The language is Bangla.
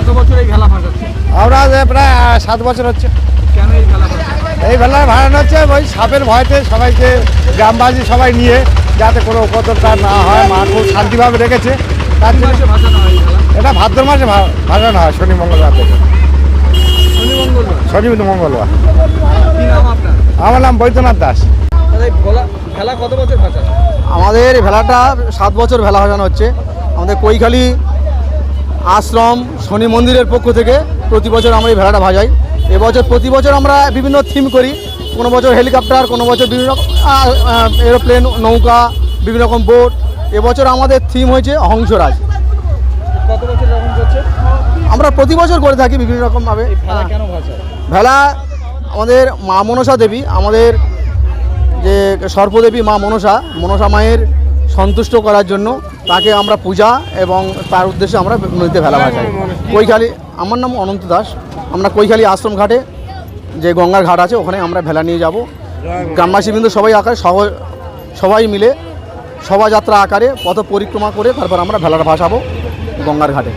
কত বছর এই ভেলা ভাসাচ্ছে? আমরা প্রায় সাত বছর হচ্ছে। কেন এই ভেলা ভাসাচ্ছে? এই ভেলা ভাড়ানো হচ্ছে ওই সাপের ভয়তে সবাইকে গ্রামবাসী সবাই নিয়ে যাতে কোনো উপদ্রবটা না হয় মা খুব শান্তিভাবে রেখেছে। তার জন্য হয় এটা ভাদ্র মাসে ভা- ভাসানো হয় শনি মঙ্গলবার থেকে শনি মঙ্গলবার? শনি মঙ্গলবার। কি নাম আপনার? আমার নাম বৈদ্যনাথ দাস। ভেলা কত বছর আমাদের ভেলাটা সাত বছর ভেলা ভাসানো হচ্ছে। আমাদের কৈখালী আশ্রম শনি মন্দিরের পক্ষ থেকে প্রতি বছর আমরা এই ভেলাটা ভাজাই। এবছর প্রতি বছর আমরা বিভিন্ন থিম করি। কোনো বছর হেলিকপ্টার কোনো বছর বিভিন্ন রকম এরোপ্লেন নৌকা বিভিন্ন রকম বোট এবছর আমাদের থিম হয়েছে হংসরাজ কত বছর আমরা প্রতি বছর করে থাকি বিভিন্ন রকমভাবে। ভাসায় ভেলা আমাদের মা মনসা দেবী আমাদের যে সর্পদেবী মা মনসা মনসা মায়ের সন্তুষ্ট করার জন্য তাকে আমরা পূজা এবং তার উদ্দেশ্যে আমরা নদীতে ভেলা ভাসাই। কৈখালি আমার নাম অনন্ত দাস। আমরা কৈখালি আশ্রম ঘাটে যে গঙ্গার ঘাট আছে ওখানে আমরা ভেলা নিয়ে যাব। গ্রামবাসী বিন্দু সবাই আকারে সহ সবাই মিলে শোভাযাত্রা আকারে পথ পরিক্রমা করে তারপর আমরা ভেলাটা ভাসাবো গঙ্গার ঘাটে।